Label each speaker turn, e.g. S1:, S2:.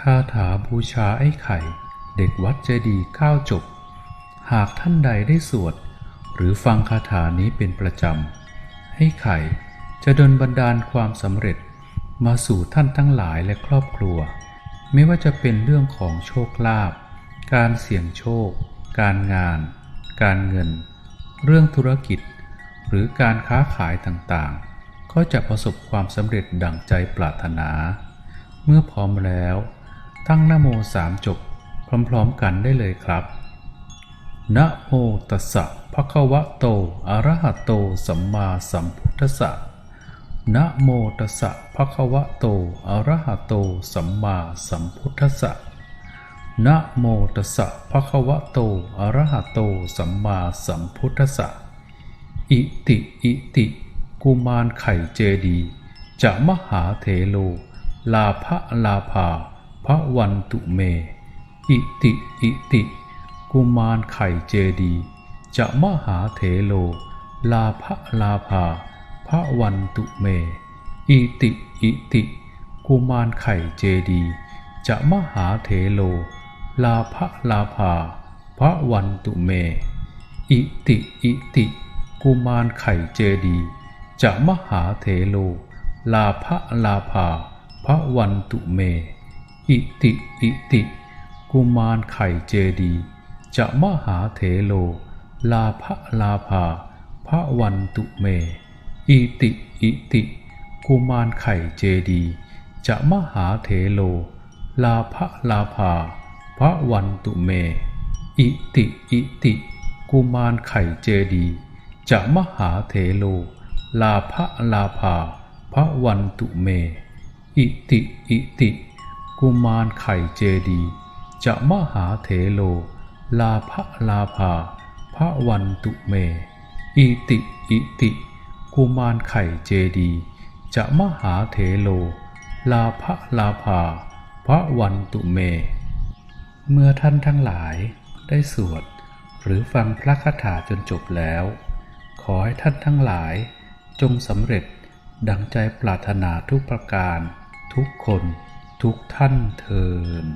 S1: คาถาบูชาไอ้ไข่ เด็กวัดเจดีย์ก้าวจบ หากท่านใดได้สวด หรือฟังคาถานี้เป็นประจำ ให้ไข่จะดลบันดาลความสำเร็จมาสู่ท่านทั้งหลายและครอบครัว ไม่ว่าจะเป็นเรื่องของโชคลาภการเสี่ยงโชค การงาน การเงิน เรื่องธุรกิจ หรือการค้าขายต่างๆ ก็จะประสบความสำเร็จดังใจปรารถนา เมื่อพร้อมแล้ว ตั้งนโมสามจบพร้อมๆกันได้เลยครับนะโมตัสสะภะคะวะโต อะระหะโต สัมมาสัมพุทธัสสะนะโมตัสสะภะคะวะโต อะระหะโต สัมมาสัมพุทธัสสะนะโมตัสสะภะคะวะโต อะระหะโต สัมมาสัมพุทธัสสะ อิติ อิติ กุมารไข่เจดีย์จะมหาเถโล ลาภะลาภา พระวันตุเม อิติ อิติ กุมารไข่เจดีย์จะมหาเถโล ลาภลาภาพระวันตุเม อิติ อิติ กุมารไข่เจดีย์จะมหาเถโล ลาภลาภาพระวันตุเม อิติ อิติ กุมารไข่เจดีย์จะมหาเถโล ลาภลาภาพระวันตุเม อิติอิติ กุมารไข่เจดีย์จะมหาเถโล ลาภลาภาพระวันตุเม อิติอิติ กุมารไข่เจดีย์จะมหาเถโล ลาภลาภาพระวันตุเม อิติอิติ กุมารไข่เจดีย์จะมหาเถโล ลาภลาภาพระวันตุเม อิติอิติ กุมารไข่เจดีจะมหาเถโล ลาภลาภาพระวันตุเม อิติอิติ กุมารไข่เจดีจะมหาเถโล ลาภลาภาพระวันตุเม เมื่อท่านทั้งหลายได้สวดหรือฟังพระคาถาจนจบแล้ว ขอให้ท่านทั้งหลายจงสำเร็จดังใจปรารถนาทุกประการทุกคน ทุกท่านเทิน